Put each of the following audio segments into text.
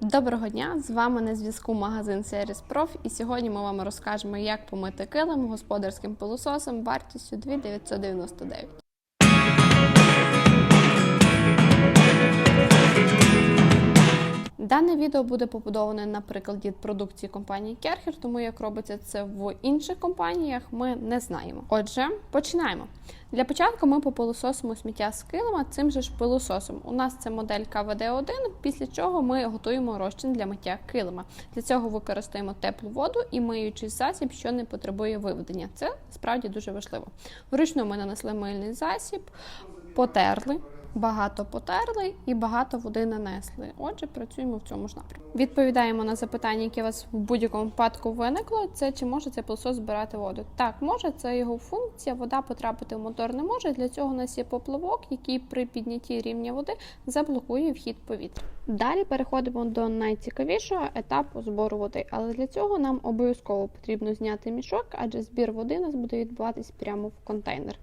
Доброго дня! З вами на зв'язку магазин Серіс Проф. І сьогодні ми вам розкажемо, як помити килим господарським пилососом вартістю 2999. Дане відео буде побудоване на прикладі продукції компанії Керхер, тому як робиться це в інших компаніях, ми не знаємо. Отже, починаємо. Для початку ми попилососимо сміття з килима цим же ж пилососом. У нас це модель КВД-1, після чого ми готуємо розчин для миття килима. Для цього використаємо теплу воду і миючий засіб, що не потребує виведення. Це справді дуже важливо. Вручну ми нанесли мильний засіб, потерли. Багато потерли і багато води нанесли. Отже, працюємо в цьому ж напрямку. Відповідаємо на запитання, яке у вас в будь-якому випадку виникло. Це чи може цей пилосос збирати воду? Так, може, це його функція. Вода потрапити в мотор не може. Для цього у нас є поплавок, який при піднятті рівня води заблокує вхід повітря. Далі переходимо до найцікавішого етапу збору води. Але для цього нам обов'язково потрібно зняти мішок, адже збір води у нас буде відбуватись прямо в контейнер.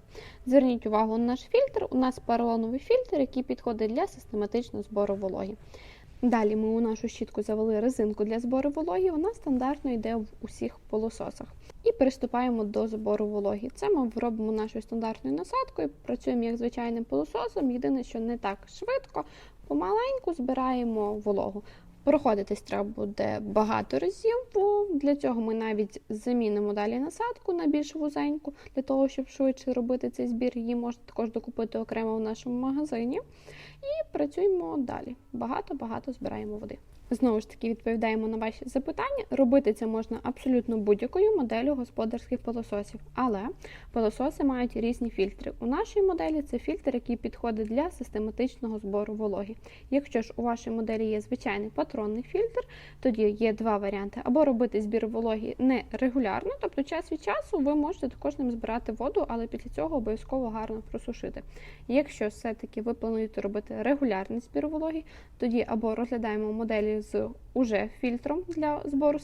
Зверніть увагу на наш фільтр. У нас поролоновий фільтр, який підходить для систематичного збору вологи. Далі ми у нашу щітку завели резинку для збору вологи. Вона стандартно йде в усіх полососах. І приступаємо до збору вологи. Це ми робимо нашою стандартною насадкою, працюємо як звичайним пилососом. Єдине, що не так швидко, помаленьку збираємо вологу. Проходитись треба буде багато разів, бо для цього ми навіть замінимо далі насадку на більш вузеньку, для того, щоб швидше робити цей збір. Її можна також докупити окремо в нашому магазині. І працюємо далі. Багато-багато збираємо води. Знову ж таки, відповідаємо на ваші запитання. Робити це можна абсолютно будь-якою моделлю господарських пилососів, але пилососи мають різні фільтри. У нашій моделі це фільтр, який підходить для систематичного збору вологи. Якщо ж у вашій моделі є звичайний патронний фільтр, тоді є два варіанти: або робити збір вологи не регулярно, тобто час від часу ви можете також ним збирати воду, але після цього обов'язково гарно просушити. Якщо все-таки ви плануєте робити регулярний збір вологи, тоді або розглядаємо моделі з уже фільтром для збору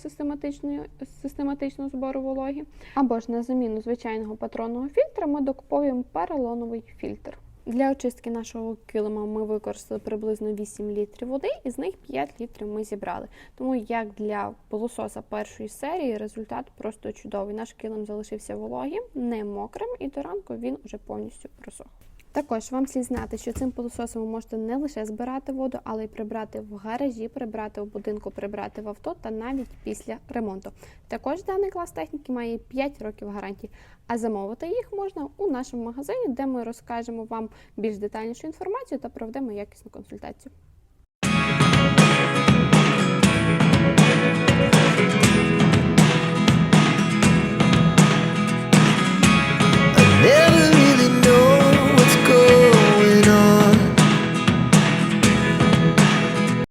систематичного збору вологи, або ж на заміну звичайного патронного фільтра ми докуповуємо поролоновий фільтр. Для очистки нашого килима ми використали приблизно 8 літрів води, і з них 5 літрів ми зібрали. Тому як для пилососа першої серії результат просто чудовий. Наш килим залишився вологим, не мокрим, і до ранку він уже повністю просох. Також вам слід знати, що цим пилососом ви можете не лише збирати воду, але й прибрати в гаражі, прибрати у будинку, прибрати в авто та навіть після ремонту. Також даний клас техніки має 5 років гарантії, а замовити їх можна у нашому магазині, де ми розкажемо вам більш детальнішу інформацію та проведемо якісну консультацію.